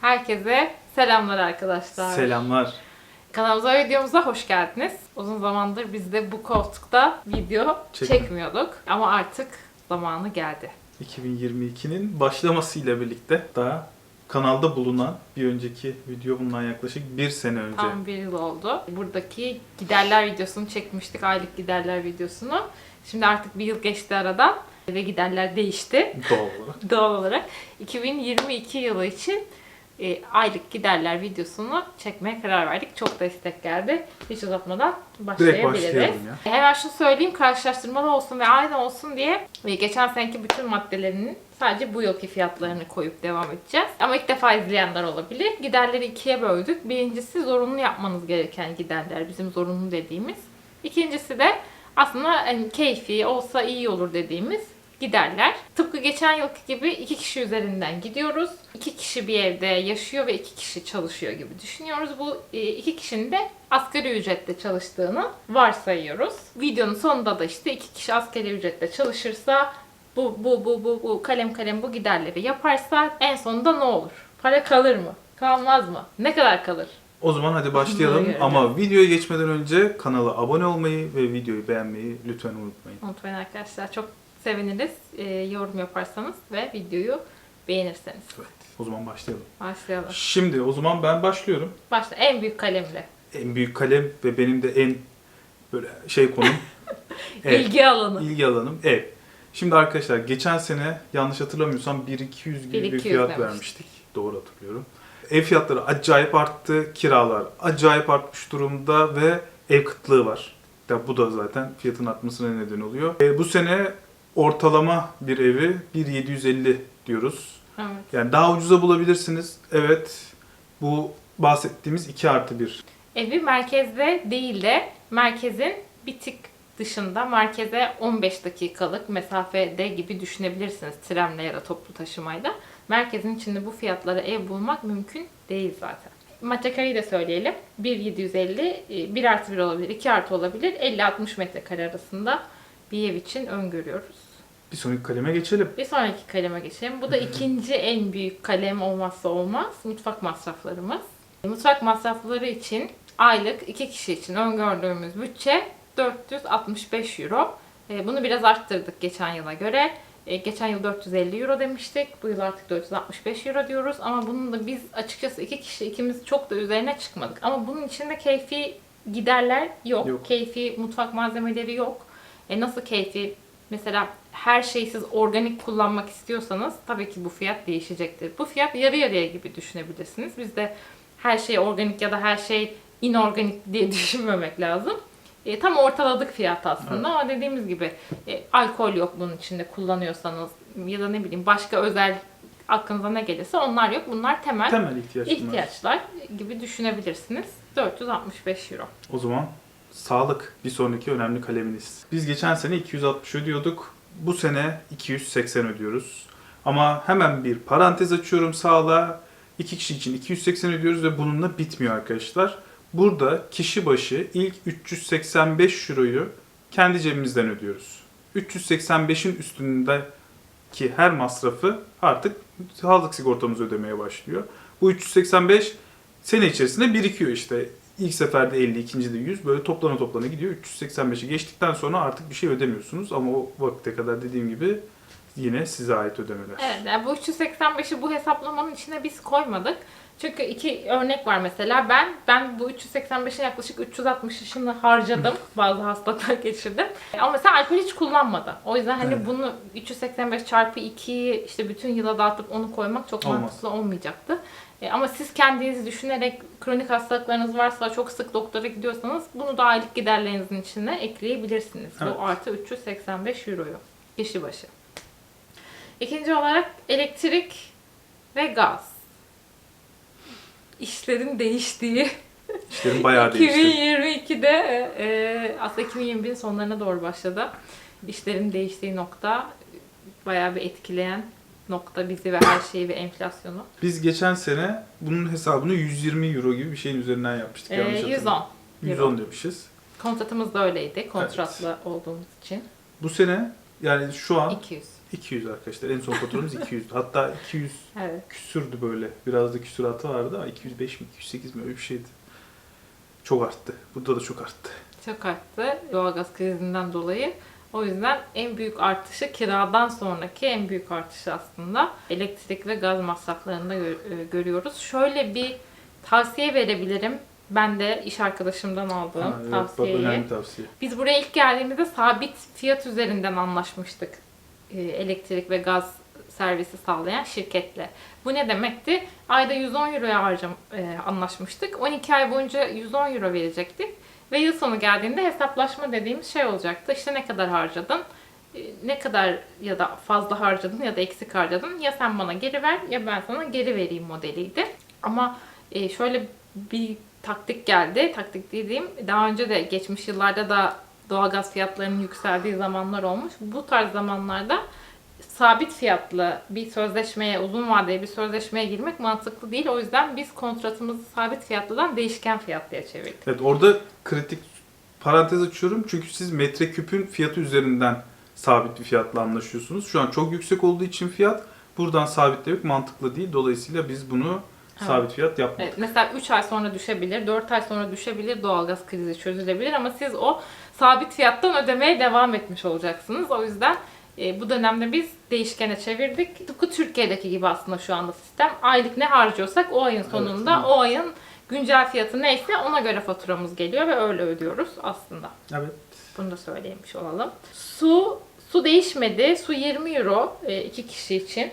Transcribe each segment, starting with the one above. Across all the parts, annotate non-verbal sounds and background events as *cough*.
Herkese selamlar arkadaşlar. Selamlar. Kanalımıza ve videomuza hoş geldiniz. Uzun zamandır biz de bu koltukta video Çekme. çekmiyorduk. Ama artık zamanı geldi. 2022'nin başlamasıyla birlikte daha kanalda bulunan bir önceki video bundan yaklaşık bir sene önce. Tam bir yıl oldu. Buradaki giderler videosunu çekmiştik. Aylık giderler videosunu. Şimdi artık bir yıl geçti aradan ve giderler değişti. Doğal olarak. *laughs* Doğal olarak 2022 yılı için e, aylık giderler videosunu çekmeye karar verdik. Çok da istek geldi. Hiç uzatmadan başlayabiliriz. Hemen şunu söyleyeyim karşılaştırmalı olsun ve aynı olsun diye e, geçen seneki bütün maddelerinin sadece bu yılki fiyatlarını koyup devam edeceğiz. Ama ilk defa izleyenler olabilir. Giderleri ikiye böldük. Birincisi zorunlu yapmanız gereken giderler. Bizim zorunlu dediğimiz. İkincisi de aslında hani keyfi olsa iyi olur dediğimiz giderler. Tıpkı geçen yılki gibi iki kişi üzerinden gidiyoruz. İki kişi bir evde yaşıyor ve iki kişi çalışıyor gibi düşünüyoruz. Bu e, iki kişinin de asgari ücretle çalıştığını varsayıyoruz. Videonun sonunda da işte iki kişi asgari ücretle çalışırsa bu bu bu bu bu kalem kalem bu giderleri yaparsa en sonunda ne olur? Para kalır mı? Kalmaz mı? Ne kadar kalır? O zaman hadi başlayalım ama videoya geçmeden önce kanala abone olmayı ve videoyu beğenmeyi lütfen unutmayın. Unutmayın arkadaşlar çok seviniriz e, yorum yaparsanız ve videoyu beğenirseniz. Evet. O zaman başlayalım. Başlayalım. Şimdi o zaman ben başlıyorum. Başla en büyük kalemle. En büyük kalem ve benim de en böyle şey konum ev. *laughs* İlgi alanı. İlgi alanım ev. Şimdi arkadaşlar geçen sene yanlış hatırlamıyorsam 1200 gibi bir 1200 fiyat demiştik. vermiştik. Doğru hatırlıyorum. Ev fiyatları acayip arttı. Kiralar acayip artmış durumda ve ev kıtlığı var. Ya bu da zaten fiyatın artmasına neden oluyor. E, bu sene ortalama bir evi 1750 diyoruz. Evet. Yani daha ucuza bulabilirsiniz. Evet. Bu bahsettiğimiz 2 artı 1. Evi merkezde değil de merkezin bir tık dışında merkeze 15 dakikalık mesafede gibi düşünebilirsiniz trenle ya da toplu taşımayla. Merkezin içinde bu fiyatlara ev bulmak mümkün değil zaten. Metrekareyi de söyleyelim. 1.750, 1 artı 1 olabilir, 2 artı olabilir. 50-60 metrekare arasında bir ev için öngörüyoruz. Bir sonraki kaleme geçelim. Bir sonraki kaleme geçelim. Bu da ikinci en büyük kalem olmazsa olmaz. Mutfak masraflarımız. Mutfak masrafları için aylık iki kişi için öngördüğümüz bütçe 465 euro. E, Bunu biraz arttırdık geçen yıla göre. E, Geçen yıl 450 euro demiştik. Bu yıl artık 465 euro diyoruz. Ama bunun da biz açıkçası iki kişi ikimiz çok da üzerine çıkmadık. Ama bunun içinde keyfi giderler yok. Yok. Keyfi mutfak malzemeleri yok. E nasıl keyfi mesela her şeyi siz organik kullanmak istiyorsanız tabii ki bu fiyat değişecektir. Bu fiyat yarı yarıya gibi düşünebilirsiniz. Biz de her şey organik ya da her şey inorganik diye *laughs* düşünmemek lazım. E, tam ortaladık fiyat aslında ama dediğimiz gibi e, alkol yok bunun içinde kullanıyorsanız ya da ne bileyim başka özel aklınıza ne gelirse onlar yok. Bunlar temel, Temel ihtiyaç bunlar. ihtiyaçlar gibi düşünebilirsiniz. 465 euro. O zaman sağlık bir sonraki önemli kaleminiz. Biz geçen sene 260 ödüyorduk. Bu sene 280 ödüyoruz. Ama hemen bir parantez açıyorum sağlığa. İki kişi için 280 ödüyoruz ve bununla bitmiyor arkadaşlar. Burada kişi başı ilk 385 euroyu kendi cebimizden ödüyoruz. 385'in üstündeki her masrafı artık sağlık sigortamız ödemeye başlıyor. Bu 385 sene içerisinde birikiyor işte. İlk seferde 50, ikincide 100 böyle toplana toplana gidiyor. 385'i geçtikten sonra artık bir şey ödemiyorsunuz ama o vakte kadar dediğim gibi yine size ait ödemeler. Evet, yani bu 385'i bu hesaplamanın içine biz koymadık. Çünkü iki örnek var mesela. Ben ben bu 385'in yaklaşık 360'ını harcadım. *laughs* Bazı hastalıklar geçirdim. Ama mesela alkol hiç kullanmadım. O yüzden hani Evet. bunu 385 çarpı 2'yi işte bütün yıla dağıtıp onu koymak çok Olmaz. mantıklı olmayacaktı. E, Ama siz kendiniz düşünerek kronik hastalıklarınız varsa çok sık doktora gidiyorsanız bunu da aylık giderlerinizin içine ekleyebilirsiniz. Evet. Bu artı 385 euroyu kişi başı. İkinci olarak elektrik ve gaz. İşlerin değiştiği *laughs* İşlerim bayağı değişti. 2022'de e, e, aslında 2021'in sonlarına doğru başladı. İşlerin değiştiği nokta bayağı bir etkileyen nokta bizi ve her şeyi ve enflasyonu. Biz geçen sene bunun hesabını 120 euro gibi bir şeyin üzerinden yapmıştık. E, yanlış 110 hatırlamıyorum. euro. 110 demişiz. Kontratımız da öyleydi. Kontratlı olduğumuz için. Bu sene yani şu an 200. 200 arkadaşlar. En son faturamız 200. *laughs* Hatta 200 Evet. küsürdü böyle. Biraz da küsuratı vardı ama 205 mi 208 mi öyle bir şeydi. Çok arttı. Burada da çok arttı. Çok arttı doğalgaz krizinden dolayı. O yüzden en büyük artışı kiradan sonraki en büyük artışı aslında elektrik ve gaz masraflarında e, görüyoruz. Şöyle bir tavsiye verebilirim. Ben de iş arkadaşımdan aldığım Ha, evet, bak tavsiyeyi. önemli tavsiye. Biz buraya ilk geldiğimizde sabit fiyat üzerinden anlaşmıştık. Ee, Elektrik ve gaz servisi sağlayan şirketle. Bu ne demekti? Ayda 110 euroya harcam e, anlaşmıştık. 12 ay boyunca 110 euro verecektik. Ve yıl sonu geldiğinde hesaplaşma dediğimiz şey olacaktı. İşte ne kadar harcadın, e, ne kadar ya da fazla harcadın ya da eksik harcadın. Ya sen bana geri ver ya ben sana geri vereyim modeliydi. Ama e, şöyle bir taktik geldi. Taktik dediğim daha önce de geçmiş yıllarda da doğalgaz fiyatlarının yükseldiği zamanlar olmuş. Bu tarz zamanlarda sabit fiyatlı bir sözleşmeye, uzun vadeli bir sözleşmeye girmek mantıklı değil. O yüzden biz kontratımızı sabit fiyatlıdan değişken fiyatlıya çevirdik. Evet orada kritik parantez açıyorum. Çünkü siz metreküpün fiyatı üzerinden sabit bir fiyatla anlaşıyorsunuz. Şu an çok yüksek olduğu için fiyat buradan sabitlemek mantıklı değil. Dolayısıyla biz bunu Evet. sabit fiyat yapmadık. Evet, mesela 3 ay sonra düşebilir, 4 ay sonra düşebilebilir, doğalgaz krizi çözülebilir ama siz o sabit fiyattan ödemeye devam etmiş olacaksınız. O yüzden e, bu dönemde biz değişkene çevirdik. Tıpkı Türkiye'deki gibi aslında şu anda sistem. Aylık ne harcıyorsak o ayın sonunda Evet. o ayın güncel fiyatı neyse ona göre faturamız geliyor ve öyle ödüyoruz aslında. Evet. Bunu da söylemiş olalım. Su su değişmedi. Su 20 euro e, iki kişi için.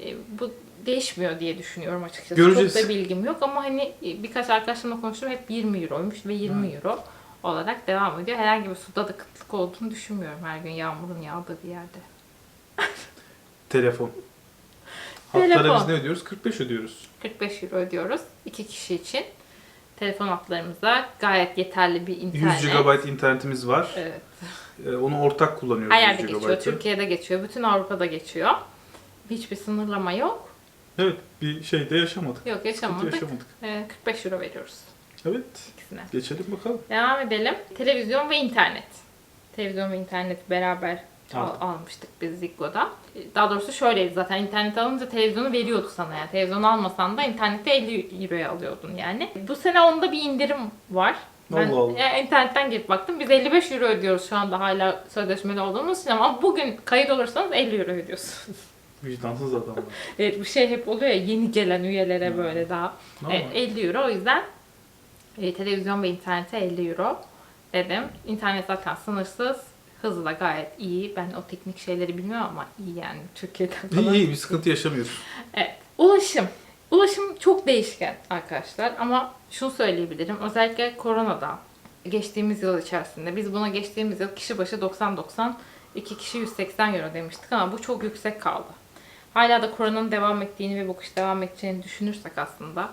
E, bu değişmiyor diye düşünüyorum açıkçası. Göreceğiz. Çok da bilgim yok ama hani e, birkaç arkadaşımla konuştum hep 20 euroymuş ve 20 euro olarak devam ediyor. Herhangi bir suda da kıtlık olduğunu düşünmüyorum her gün yağmurun yağdığı bir yerde. Telefon. *laughs* Telefon. Hatlara biz ne ödüyoruz? 45 ödüyoruz. 45 euro ödüyoruz iki kişi için. Telefon hatlarımızda gayet yeterli bir internet. 100 GB internetimiz var. Evet. Ee, Onu ortak kullanıyoruz. Her yerde 100 geçiyor. GB'ı. Türkiye'de geçiyor. Bütün Avrupa'da geçiyor. Hiçbir sınırlama yok. Evet, bir şeyde yaşamadık. Yok yaşamadık. yaşamadık. Ee, 45 euro veriyoruz Evet, ikisine. geçelim bakalım. Devam edelim. Televizyon ve internet. Televizyon ve internet beraber al- Aldım. almıştık biz Ziggo'da. Daha doğrusu şöyleydi zaten internet alınca televizyonu veriyordu sana yani. Televizyon almasan da internette 50 euroya alıyordun yani. Bu sene onda bir indirim var. Ben Allah Allah. e, internetten girip baktım. Biz 55 euro ödüyoruz şu anda hala sözleşmeli olduğumuz için ama bugün kayıt olursanız 50 euro ödüyorsunuz. *laughs* Vicdansız adamlar. evet bu şey hep oluyor ya yeni gelen üyelere Hmm. böyle daha. Normal. Evet, 50 euro o yüzden e, televizyon ve internete 50 euro dedim. İnternet zaten sınırsız. Hızı da gayet iyi. Ben o teknik şeyleri bilmiyorum ama iyi yani Türkiye'den İyi falan. iyi bir sıkıntı yaşamıyoruz. Evet. Ulaşım. Ulaşım çok değişken arkadaşlar ama şunu söyleyebilirim. Özellikle koronada geçtiğimiz yıl içerisinde biz buna geçtiğimiz yıl kişi başı 90-90 iki kişi 180 euro demiştik ama bu çok yüksek kaldı. Hala da koronanın devam ettiğini ve bu kış devam edeceğini düşünürsek aslında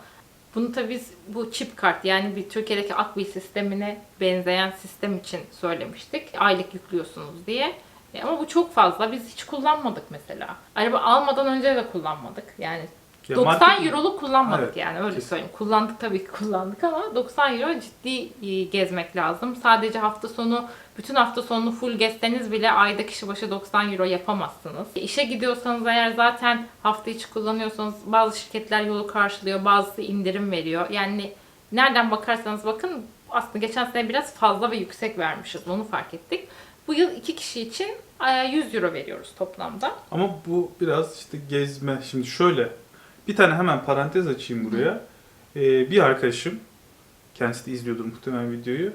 bunu tabii biz bu çip kart yani bir Türkiye'deki Akbil sistemine benzeyen sistem için söylemiştik. Aylık yüklüyorsunuz diye. E, Ama bu çok fazla. Biz hiç kullanmadık mesela. Araba almadan önce de kullanmadık. Yani Ya 90 market- euroluk kullanmadık Evet, yani öyle kesin. söyleyeyim. Kullandık tabii ki kullandık ama 90 euro ciddi e, gezmek lazım. Sadece hafta sonu bütün hafta sonunu full gezseniz bile ayda kişi başı 90 euro yapamazsınız. E, İşe gidiyorsanız eğer zaten hafta içi kullanıyorsanız bazı şirketler yolu karşılıyor, bazısı indirim veriyor. Yani nereden bakarsanız bakın aslında geçen sene biraz fazla ve yüksek vermişiz. Onu fark ettik. Bu yıl iki kişi için e, 100 euro veriyoruz toplamda. Ama bu biraz işte gezme. Şimdi şöyle bir tane hemen parantez açayım buraya. Ee, bir arkadaşım kendisi de izliyordur muhtemelen videoyu.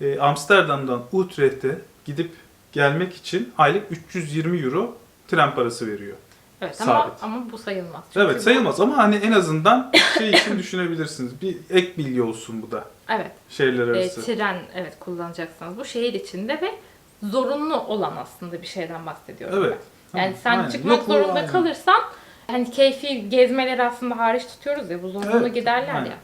Ee, Amsterdam'dan Utrecht'e gidip gelmek için aylık 320 euro tren parası veriyor. Evet ama, Sabit. ama bu sayılmaz. Çünkü Evet bu- sayılmaz ama hani en azından şey için *laughs* düşünebilirsiniz. Bir ek bilgi olsun bu da. Evet. Şehirler E, arası. tren evet kullanacaksınız. Bu şehir içinde ve zorunlu olan aslında bir şeyden bahsediyorum. Evet. ben. Yani Tamam, sen aynen. çıkmak Yok, bu zorunda aynen. kalırsan hani keyfi gezmeleri aslında hariç tutuyoruz ya bu zorunlu Evet, giderler aynen. ya.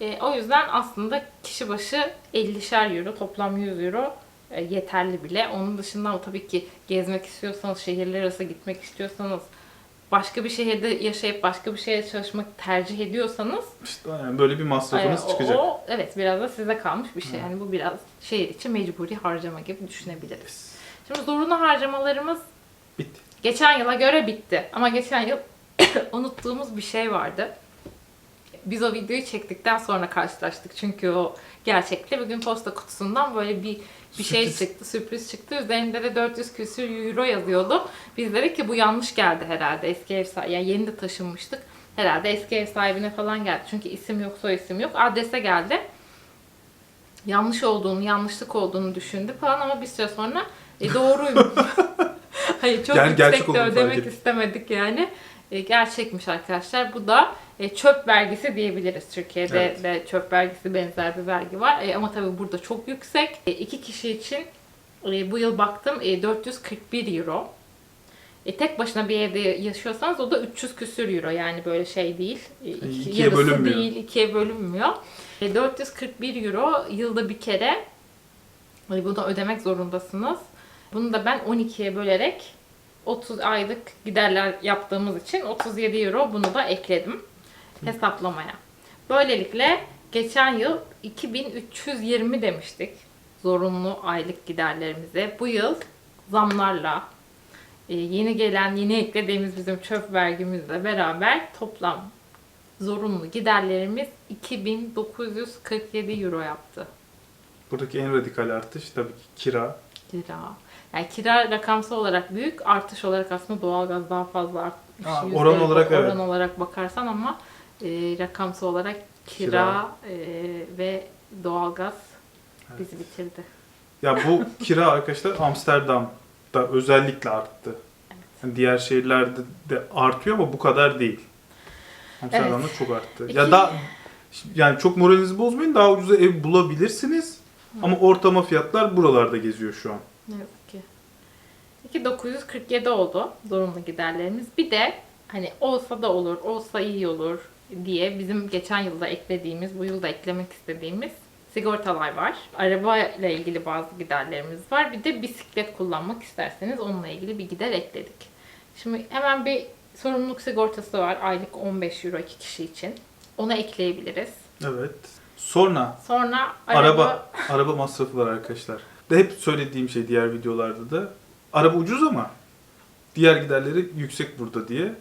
E, o yüzden aslında kişi başı 50'şer euro toplam 100 euro e, yeterli bile. Onun dışında tabii ki gezmek istiyorsanız, şehirler arası gitmek istiyorsanız, başka bir şehirde yaşayıp başka bir şehirde çalışmak tercih ediyorsanız İşte yani böyle bir masrafınız o- çıkacak. O, evet biraz da size kalmış bir şey. Yani bu biraz şehir içi mecburi harcama gibi düşünebiliriz. Şimdi zorunlu harcamalarımız Bitti. Geçen yıla göre bitti. Ama geçen yıl *coughs* unuttuğumuz bir şey vardı. Biz o videoyu çektikten sonra karşılaştık. Çünkü o gerçekte bugün posta kutusundan böyle bir bir şey Sürpriz. çıktı, sürpriz çıktı. Üzerinde de 400 küsür euro yazıyordu. Biz dedik ki bu yanlış geldi herhalde. Eski ev sahibi, yani yeni de taşınmıştık. Herhalde eski ev sahibine falan geldi. Çünkü isim yok, soy isim yok. Adrese geldi. Yanlış olduğunu, yanlışlık olduğunu düşündü falan ama bir süre sonra e, doğruymuş. *laughs* Hayır çok Yani yüksek de ödemek istemedik yani. E, gerçekmiş arkadaşlar. Bu da e, çöp vergisi diyebiliriz. Türkiye'de Evet. de çöp vergisi benzer bir vergi var. E, ama tabii burada çok yüksek. İki kişi için bu yıl baktım e, 441 euro. E, tek başına bir evde yaşıyorsanız o da 300 küsür euro. Yani böyle şey değil. İki- ikiye yarısı bölünmüyor. değil, ikiye bölünmüyor. E, 441 euro yılda bir kere e, bunu ödemek zorundasınız. Bunu da ben 12'ye bölerek 30 aylık giderler yaptığımız için 37 euro bunu da ekledim hesaplamaya. Böylelikle geçen yıl 2320 demiştik zorunlu aylık giderlerimize. Bu yıl zamlarla e, yeni gelen, yeni eklediğimiz bizim çöp vergimizle beraber toplam zorunlu giderlerimiz 2947 euro yaptı. Buradaki en radikal artış tabii ki kira. Kira. Yani kira rakamsal olarak büyük, artış olarak aslında doğalgaz daha fazla artmış. Aa, Yüzde oran olarak oran evet. olarak bakarsan ama e, rakamsal olarak kira, e, ve doğalgaz bizi bitirdi. Ya bu *laughs* kira arkadaşlar Amsterdam'da özellikle arttı. Yani diğer şehirlerde de artıyor ama bu kadar değil. Amsterdam'da çok arttı. İki- Ya da yani çok moralinizi bozmayın daha ucuza ev bulabilirsiniz. Ama ortama fiyatlar buralarda geziyor şu an. Ne yazık ki. 2947 oldu zorunlu giderlerimiz. Bir de hani olsa da olur, olsa iyi olur diye bizim geçen yılda eklediğimiz, bu yılda eklemek istediğimiz sigortalar var. Araba ile ilgili bazı giderlerimiz var. Bir de bisiklet kullanmak isterseniz onunla ilgili bir gider ekledik. Şimdi hemen bir sorumluluk sigortası var. Aylık 15 euro iki kişi için. Onu ekleyebiliriz. Evet. Sonra Sonra araba araba, araba, masrafı var arkadaşlar. De hep söylediğim şey diğer videolarda da. Araba ucuz ama diğer giderleri yüksek burada diye.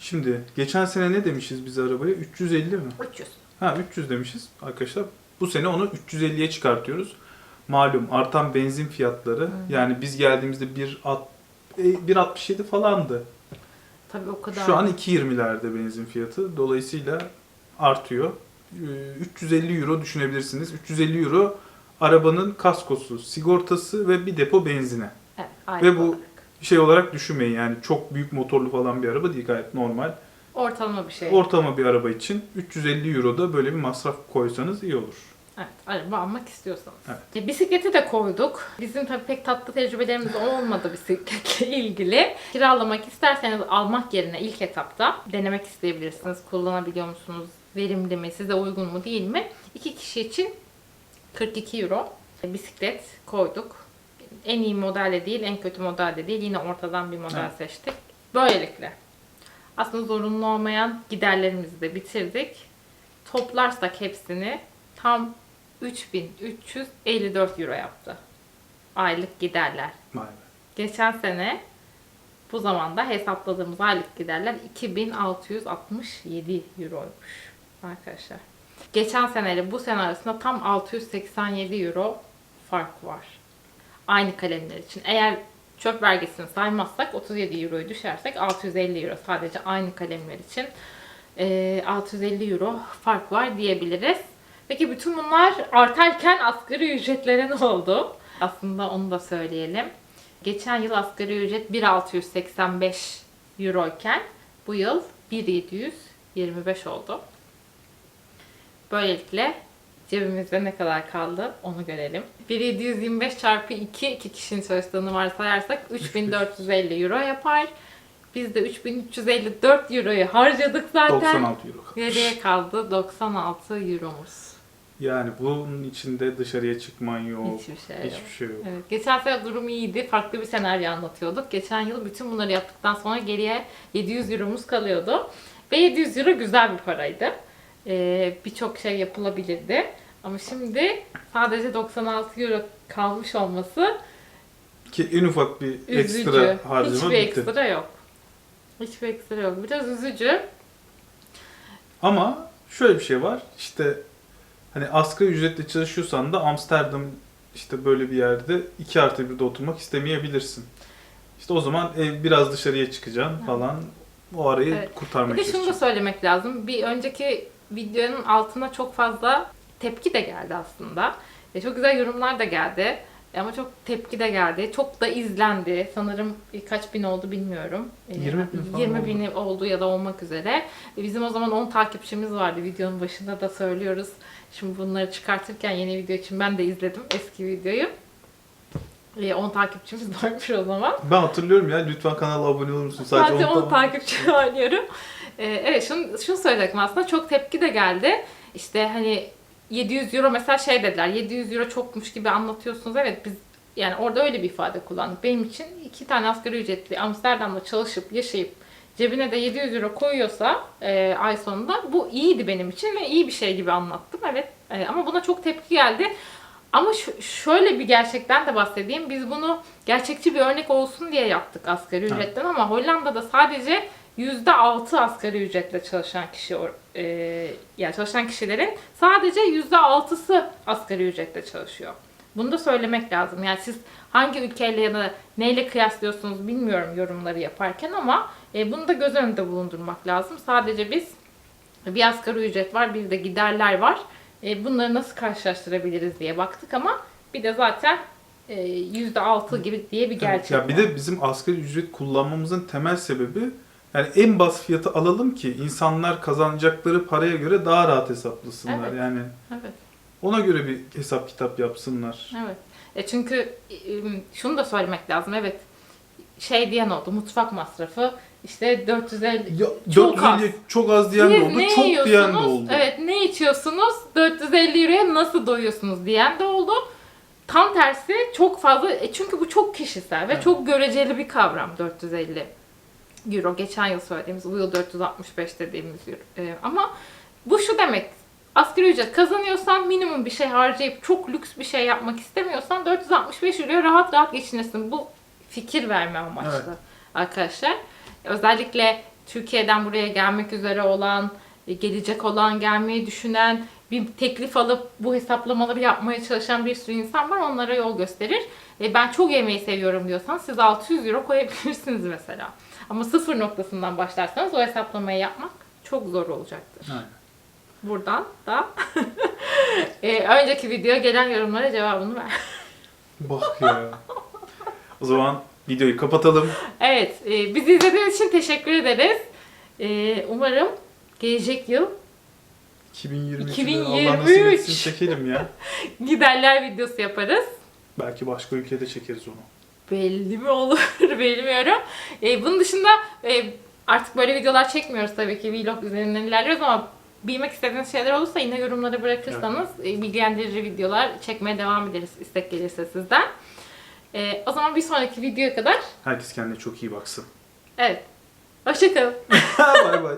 Şimdi geçen sene ne demişiz biz arabaya? 350 mi? 300. Ha 300 demişiz arkadaşlar. Bu sene onu 350'ye çıkartıyoruz. Malum artan benzin fiyatları. Yani biz geldiğimizde 1 at- e, 1.67 falandı. Tabii o kadar. Şu an 2.20'lerde benzin fiyatı. Dolayısıyla artıyor. Ee, 350 euro düşünebilirsiniz. 350 euro arabanın kaskosu, sigortası ve bir depo benzine. Evet, Ve bu- olarak. Şey olarak düşünmeyin yani çok büyük motorlu falan bir araba değil gayet normal. Ortalama bir şey. Ortalama bir araba için 350 euro da böyle bir masraf koysanız iyi olur. Evet, araba almak istiyorsanız. Evet. E, bisikleti de koyduk. Bizim tabii pek tatlı tecrübelerimiz olmadı bisikletle *laughs* ilgili. Kiralamak isterseniz almak yerine ilk etapta denemek isteyebilirsiniz. Kullanabiliyor musunuz? Verimli mi? Size uygun mu değil mi? İki kişi için 42 euro bisiklet koyduk. En iyi model de değil, en kötü model de değil. Yine ortadan bir model Evet. seçtik. Böylelikle aslında zorunlu olmayan giderlerimizi de bitirdik. Toplarsak hepsini tam 3354 euro yaptı. Aylık giderler. Vay be. Geçen sene bu zamanda hesapladığımız aylık giderler 2667 euroymuş arkadaşlar. Geçen seneyle bu sene arasında tam 687 euro fark var. Aynı kalemler için. Eğer çöp vergisini saymazsak 37 euroyu düşersek 650 euro sadece aynı kalemler için eee, 650 euro fark var diyebiliriz. Peki bütün bunlar artarken asgari ücretlere ne oldu? Aslında onu da söyleyelim. Geçen yıl asgari ücret 1685 euro iken bu yıl 1725 oldu. Böylelikle cebimizde ne kadar kaldı onu görelim. 1725 çarpı 2, iki kişinin çalıştığını varsayarsak *laughs* 3450 euro yapar. Biz de 3354 euroyu harcadık zaten. 96 euro. Geriye kaldı 96 euromuz. Yani bunun içinde dışarıya çıkman yok. Hiçbir şey yok. Hiçbir şey yok. Evet, geçen sene durum iyiydi. Farklı bir senaryo anlatıyorduk. Geçen yıl bütün bunları yaptıktan sonra geriye 700 euromuz kalıyordu. Ve 700 euro güzel bir paraydı. Ee, Birçok şey yapılabilirdi. Ama şimdi sadece 96 euro kalmış olması Ki en ufak bir Üzücü. ekstra harcama Hiçbir bitti. ekstra yok. Hiçbir ekstra yok. Biraz üzücü. Ama şöyle bir şey var. İşte hani asgari ücretle çalışıyorsan da Amsterdam işte böyle bir yerde 2 artı 1'de oturmak istemeyebilirsin. İşte o zaman ev biraz dışarıya çıkacaksın falan. O arayı Evet. kurtarmaya Bir de şunu da çalışacaksın. söylemek lazım. Bir önceki videonun altına çok fazla tepki de geldi aslında. E, çok güzel yorumlar da geldi. E, Ama çok tepki de geldi. Çok da izlendi. Sanırım kaç bin oldu bilmiyorum. E, 20 bin falan 20 oldu. bini oldu ya da olmak üzere. E, Bizim o zaman 10 takipçimiz vardı. Videonun başında da söylüyoruz. Şimdi bunları çıkartırken yeni video için ben de izledim eski videoyu. E, 10 takipçimiz *laughs* varmış o zaman. Ben hatırlıyorum ya lütfen kanala abone olur musun? Sadece onu 10 takipçi var *laughs* diyorum. Ee, evet şunu, şunu söyleyecektim aslında çok tepki de geldi. İşte hani 700 euro mesela şey dediler 700 euro çokmuş gibi anlatıyorsunuz. Evet biz yani orada öyle bir ifade kullandık. Benim için iki tane asgari ücretli Amsterdam'da çalışıp yaşayıp cebine de 700 euro koyuyorsa e, ay sonunda bu iyiydi benim için ve iyi bir şey gibi anlattım. Evet E, ama buna çok tepki geldi. Ama şöyle bir gerçekten de bahsedeyim. Biz bunu gerçekçi bir örnek olsun diye yaptık asgari Evet. ücretten ama Hollanda'da sadece %6 asgari ücretle çalışan kişi e, yani çalışan kişilerin sadece %6'sı asgari ücretle çalışıyor. Bunu da söylemek lazım. Yani siz hangi ülkeyle ya da neyle kıyaslıyorsunuz bilmiyorum yorumları yaparken ama e, bunu da göz önünde bulundurmak lazım. Sadece biz bir asgari ücret var, bir de giderler var. E, bunları nasıl karşılaştırabiliriz diye baktık ama bir de zaten e, %6 gibi diye bir gerçek Ya bir de bizim asgari ücret kullanmamızın temel sebebi yani en bas fiyatı alalım ki insanlar kazanacakları paraya göre daha rahat hesaplasınlar. Evet. Yani Evet. ona göre bir hesap kitap yapsınlar. Evet. E çünkü şunu da söylemek lazım. Evet. Şey diyen oldu. Mutfak masrafı işte 450 Ya, Çok 450 çok az diyen de Siz oldu, ne çok diyen de yiyorsunuz? oldu. Evet, ne içiyorsunuz? 450 euroya nasıl doyuyorsunuz diyen de oldu. Tam tersi çok fazla e çünkü bu çok kişisel ve Evet. çok göreceli bir kavram 450 euro. Geçen yıl söylediğimiz, bu yıl 465 dediğimiz euro. E, ama bu şu demek. Asgari ücret kazanıyorsan minimum bir şey harcayıp çok lüks bir şey yapmak istemiyorsan 465 euroya rahat rahat geçinirsin. Bu fikir verme amaçlı Evet. arkadaşlar. Özellikle Türkiye'den buraya gelmek üzere olan, e, gelecek olan, gelmeyi düşünen, bir teklif alıp bu hesaplamaları yapmaya çalışan bir sürü insan var. Onlara yol gösterir. E, ben çok yemeği seviyorum diyorsan siz 600 euro koyabilirsiniz mesela. Ama sıfır noktasından başlarsanız o hesaplamayı yapmak çok zor olacaktır. Aynen. Buradan da *laughs* e, önceki videoya gelen yorumlara cevabını ver. Bak ya. o zaman videoyu kapatalım. Evet, e, bizi izlediğiniz için teşekkür ederiz. E, umarım gelecek yıl 2023'de 2023. Allah nasip etsin çekelim ya. *laughs* giderler videosu yaparız. Belki başka ülkede çekeriz onu. Belli mi olur *laughs* bilmiyorum. E, bunun dışında e, artık böyle videolar çekmiyoruz tabii ki vlog üzerinden ilerliyoruz ama bilmek istediğiniz şeyler olursa yine yorumlara bırakırsanız e, bilgilendirici videolar çekmeye devam ederiz istek gelirse sizden. E, o zaman bir sonraki videoya kadar Herkes kendine çok iyi baksın. evet. Hoşçakalın. *laughs* bay bay.